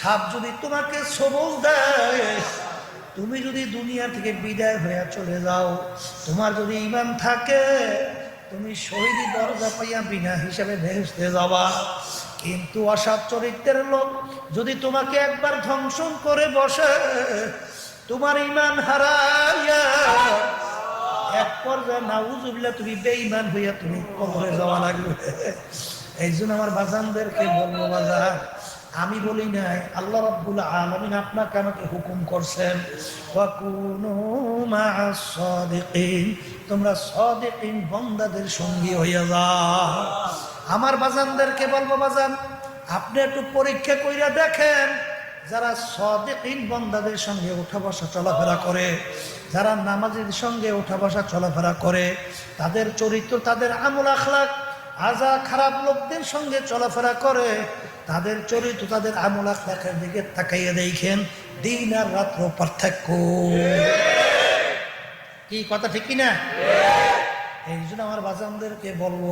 সাপ যদি তোমাকে সবল দেয়, তুমি যদি দুনিয়া থেকে বিদায় হয়ে চলে যাও, তোমার যদি ইমান থাকে, তুমি শহীদি দরজা পাইয়া বিনা হিসাবে ভেসতে যাবা। কিন্তু অসৎ চরিত্রের লোক যদি তোমাকে একবার ধ্বংস করে বসে, তোমার ইমান হারাইয়া এক পর্যায়ে নাউজুবিল্লাহ তুমি বেঈমান হইয়া তুমি কবরে যাওয়া লাগবে। এই জন্য আমার বাজানদেরকে বলব বাজার আমি বলি নাই, আল্লাহ রাব্বুল আলামিন আপনাকে আমাকে হুকুম করছেন তোমরা সাদিকিন বান্দাদের সঙ্গী হইয়া যাও। আমার বাজানদেরকে বলব, বাজান, আপনি একটু পরীক্ষা কইরা দেখেন, যারা সদিকিন বন্দাদের সঙ্গে উঠা বসা চলাফেরা করে, যারা নামাজের সঙ্গে উঠা বসা চলাফেরা করে, তাদের চরিত্র, তাদের আমল আখলাক আজা খারাপ লোকদের সঙ্গে চলাফেরা করে, তাদের চরিত্র, তাদের আমল আখলাকের দিকে তাকাইয়ে দেখেন, দিন আর রাত্র পার্থক্য। কি কথা, ঠিক কিনা? এই জন্য আমার বাজানদেরকে বলব,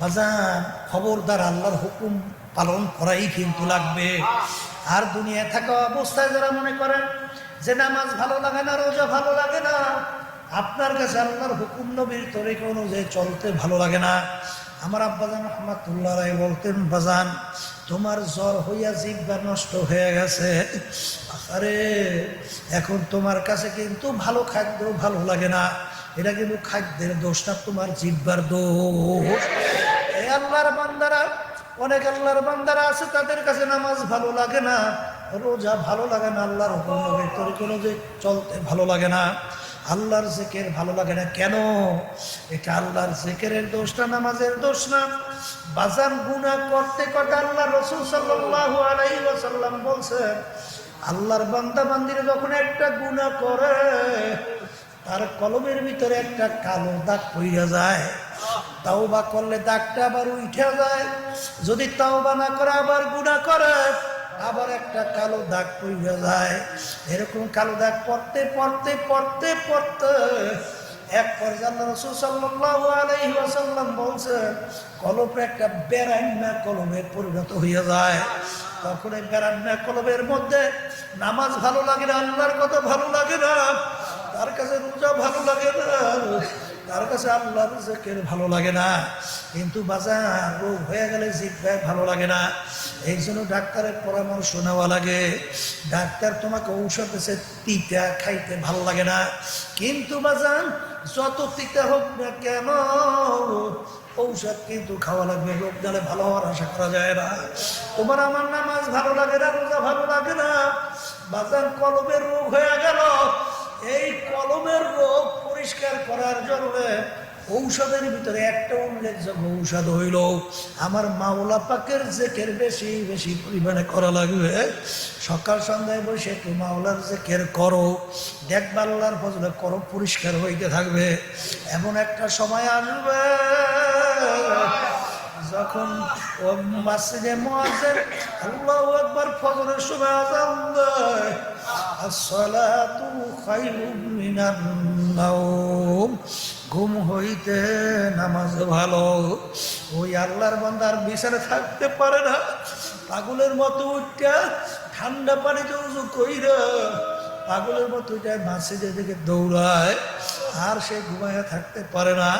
বাজান, খবরদার আল্লাহর হুকুম পালন করাই কিন্তু লাগবে। আর দুনিয়ায় থাকা অবস্থায় যারা মনে করেন যে নামাজ ভালো লাগে না, রোজা ভালো লাগে না আপনার কাছে আল্লাহর হুকুম নবীর তরিক অনুযায়ী চলতে ভালো লাগে না। আমার আব্বাজান রহমাতুল্লাহ রায় বলতেন, বাজান, তোমার জ্বর হইয়া জিব্বা নষ্ট হয়ে গেছে। আরে এখন তোমার কাছে কিন্তু ভালো খাদ্য ভালো লাগে না। এটা কিন্তু খাদ্যের দোষ না তোমার জিব্বার দোষ। এই আল্লাহর বান্দারা, অনেক আল্লাহর বান্দারা আছে, তাদের কাছে নামাজ ভালো লাগে না, রোজা ভালো লাগে না, আল্লাহর হুকুম নবীর তরিক অনুযায়ী চলতে ভালো লাগে না। আল্লাহর জেকের ভালো লাগে না কেন? এটা আল্লাহর জেকেরের দোষ না, নামাজের দোষ না। বাজান গুণা করতে করতে আল্লাহ রসুল সাল্লাল্লাহু আলাইহি ওয়াসাল্লাম বলছেন, আল্লাহর বান্দা বান্দিরে যখন একটা গুণা করে, তার কলমের ভিতরে একটা কালো দাগ পইরা যায়। তাও বা করলে দাগটা আবার উঠে যায়। যদি তাও বা না করে, আবার গুণা করে। আবার একটা কালো দাগ পইরা যায়। এরকম কালো দাগ পড়তে পড়তে পড়তে পড়তে এক পর্যায়ে রসুল সাল্লাল্লাহু আলাইহি ওয়াসাল্লাম বলছেন, কলমে একটা বেড়ান্না কলমে পরিণত হয়ে যায়। তখন এই বেড়ান্না কলমের মধ্যে নামাজ ভালো লাগে না, আল্লাহর কথা ভালো লাগে না, তার কাছে রোজা ভালো লাগে না। তার কাছে আল্লাহর জেকের ভালো লাগে না। কিন্তু বাজার রোগ হয়ে গেলে জিজ্ঞায় ভালো লাগে না। এই জন্য ডাক্তারের পরামর্শ নেওয়া লাগে। ডাক্তার তোমাকে ঔষধ এসে তিতা খাইতে ভালো লাগে না। কিন্তু বাজান, যত তিতা হোক না কেন, ঔষধ কিন্তু খাওয়া লাগবে রোগ জালে ভালো হওয়ার আশা করা যায় না। তোমার আমার নামাজ ভালো লাগে না, রোজা ভালো লাগে না। বাজান কলমের রোগ হয়ে গেল। এই কলমের রোগ পরিষ্কার করার জন্য ঔষধের ভিতরে একটা উল্লেখযোগ্য ঔষধ হইল, আমার মাওলা পাকের জেকের বেশি বেশি পরিমাণে করা লাগবে। সকাল সন্ধ্যায় বসে একটু মাওলার জেকের করো দেখবা আল্লাহর ফজলে করো, পরিষ্কার হইতে থাকবে। এমন একটা সময় আসবে, যখন মাসিদে মুয়াজ্জিন আল্লাহু আকবার ফজরের সময় আযান দেয়। আসসালাতু খায়রুম মিনান নাওম ঘুম হইতে নামাজ ভালো। ওই আল্লাহর বান্দার বিছানে থাকতে পারে না। পাগলের মতো উঠটা ঠান্ডা পানিতে উজু কইরা পাগলের মতো যায় মাসিদের দিকে দৌড়ায়, আর সে ঘুমাইয়া থাকতে পারে না।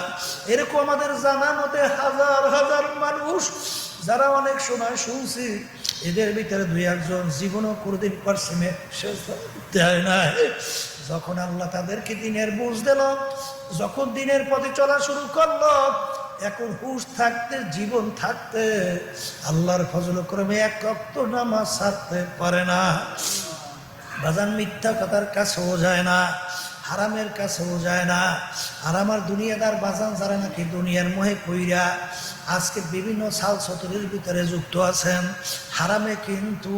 এরকম আমাদের জানা মতে হাজার হাজার মানুষ যারা অনেক সময় শুনছি, এদের ভিতরে দুই একজন জীবনও কোনোদিন পারসিমে শেষ দেয় না যখন আল্লাহ তাদেরকে দিনের বুঝ দিল, যখন দিনের পথে চলা শুরু করল, এখন হুশ থাকতে, জীবন থাকতে, আল্লাহর ফজল ক্রমে এক রক্ত নামাজ ছাড়তে পারে না। বাজান মিথ্যা কথার কাছেও যায় না। হারামের কাছেও যায় না। আর আমার দুনিয়াদার বাজান যারা নাকি দুনিয়ার মোহে কইরা আজকে বিভিন্ন সাল সতরের ভিতরে যুক্ত আছেন, হারামে কিন্তু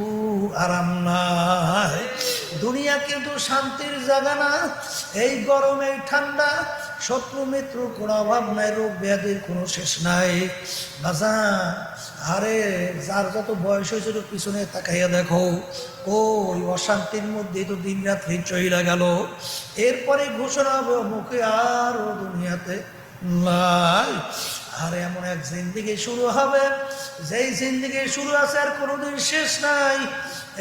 আরাম নাই। দুনিয়া কিন্তু শান্তির জায়গা না, এই গরম ঠান্ডা শত্রু, মিত্র কোনো অভাব নাই, রোগ ব্যাধির কোনো শেষ নাই। বাজান আরে, যার যত বয়স হয়েছিল পিছনে তাকাইয়া দেখো। ওই অশান্তির মধ্যে তো দিন রাত্রি চইলা গেল। এরপরে ঘোষণা হবে, মুখে আর ও দুনিয়াতে নাই। আর, এমন এক জিন্দিগি শুরু হবে। যেই জিন্দিগি শুরু আছে আর কোনোদিন শেষ নাই।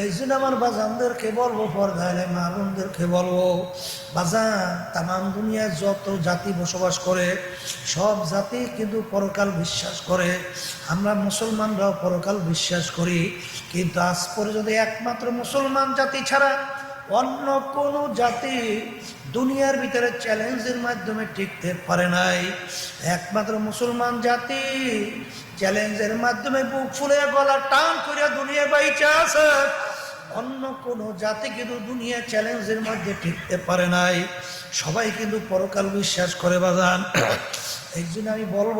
এই জন্য আমার বাজানদেরকে বলব, পর্দায় মা বোনদেরকে বলব, বাজান, তামাম দুনিয়ায় যত জাতি বসবাস করে, সব জাতি কিন্তু পরকাল বিশ্বাস করে। আমরা মুসলমানরাও পরকাল বিশ্বাস করি। কিন্তু আজ পর্যন্ত একমাত্র মুসলমান জাতি ছাড়া অন্য কোনো জাতি দুনিয়ার ভিতরে চ্যালেঞ্জের মাধ্যমে টিকতে পারে নাই। একমাত্র মুসলমান জাতি চ্যালেঞ্জের মাধ্যমে বুক ফুলে গলা টান করিয়া দুনিয়া বাইচা আছে। অন্য কোনো জাতি কিন্তু দুনিয়া চ্যালেঞ্জের মধ্যে টিকতে পারে নাই। সবাই কিন্তু পরকাল বিশ্বাস করে বাজান। এই জন্য আমি বলব,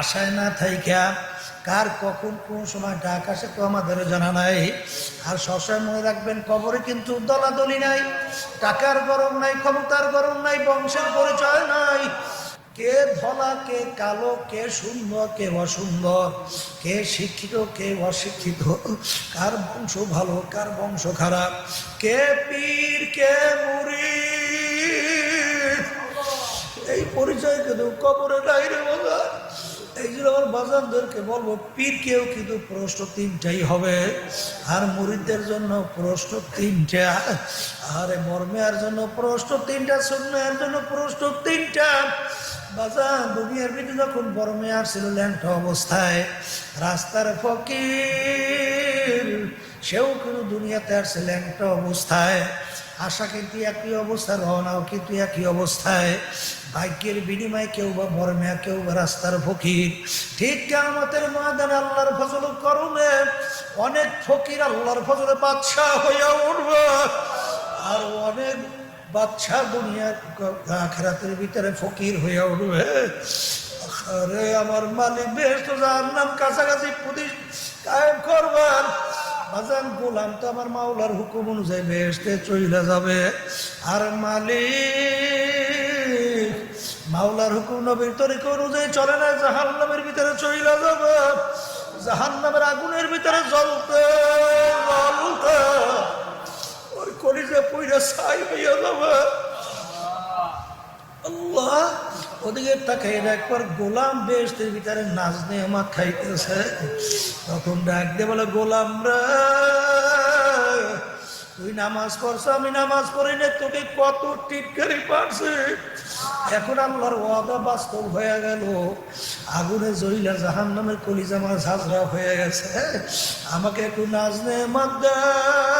আশায় না থাইকা, কার কখন কোন সময় ডাক আসে তো আমাদের জানা নাই। আর সবসময় মনে রাখবেন, কবরে কিন্তু দলাদলি নাই, টাকার গরম নাই, ক্ষমতার গরম নাই, বংশের পরিচয় নাই। কে ধলা কে কালো, কে সুন্দর কে অসুন্দর কে শিক্ষিত, কে অশিক্ষিত, কার বংশ ভালো, কার বংশ খারাপ, কে পীর, কে মুড়ি এই পরিচয় কিন্তু কবরে নাই রে বাজার এই জন্য আমার বাজারদেরকে বলব, পীরকেও কিন্তু প্রশ্ন তিনটাই হবে। আর মুরিদদের জন্য প্রশ্ন তিনটা। আর মর্মেয়ার জন্য প্রশ্ন তিনটা সুন্নার জন্য প্রশ্ন তিনটা। বাজার, দুনিয়ার ভিতরে যখন বড় মেয়ার ছিল, ল্যাংটা অবস্থায়, রাস্তার ফকির, সেও কিন্তু দুনিয়াতে আসছে ল্যাংটা অবস্থায়। আশা কিন্তু একই অবস্থা, রওনাও কিন্তু একই অবস্থায়। ভাগ্যের বিনিময়ে কেউ বা বর্মা কেউ বা রাস্তার ফকির। ঠিক আমাদের মাদান আল্লাহর ফজল করবে, অনেক ফকির আল্লাহর ফজলে বাদশাহ হইয়া উঠবে। আর অনেক বাদশা দুনিয়ার আখেরাতের ভিতরে ফকির হইয়া উঠবে। আরে আমার মালিক বেশ তো যার নাম কাছাকাছি পুলিশ কায়েম করবার। বাজান গোলাম তো আমার মাওলার হুকুম অনুযায়ী বেহেস্তে চইলা যাবে। আর মালিক, মাওলার হুকুম নবীর তরিক অনুযায়ী চলে না জাহান নামের ভিতরে চইলা যাবে। জাহান নামের আগুনের ভিতরে জ্বলতে পইরা হইয়া আল্লাহ, ওদিকে একবার গোলাম ভিতরে নাচ নেহমাত খাইতেছে। তখন ডাক বলে, গোলাম তুই নামাজ পড়ছ, আমি নামাজ পড়ি না, তোকে কত টিটকারি পারছে। এখন আল্লাহর ওয়াদা বাস্তব হয়ে গেল। আগুনে জইলা জাহান নামের কলিজামা আমার ঝাঁঝরা হয়ে গেছে। আমাকে একটু নাচ নেহমাত দাও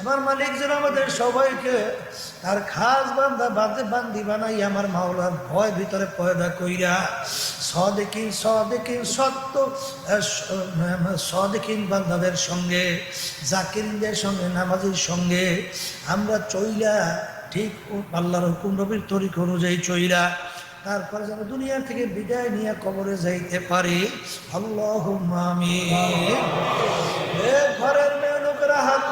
আমার মালিক যেন আমাদের সবাইকে তার খাস বান্ধা বাঁধে বান্দি বানাই, আমার মাওলার ভয় ভিতরে পয়দা কইরা। সদেকিন সদেকিন, সত্য সদেকিন বান্ধাদের সঙ্গে জাকিরদের সঙ্গে, নামাজের সঙ্গে আমরা চইলা, ঠিক আল্লাহর হুকুম নবীর তরিক অনুযায়ী চইলা, তারপরে যেন দুনিয়া থেকে বিদায় নিয়ে কবরে যাইতে পারি। আল্লাহ ঘরের মেয়ে লোকেরা হাত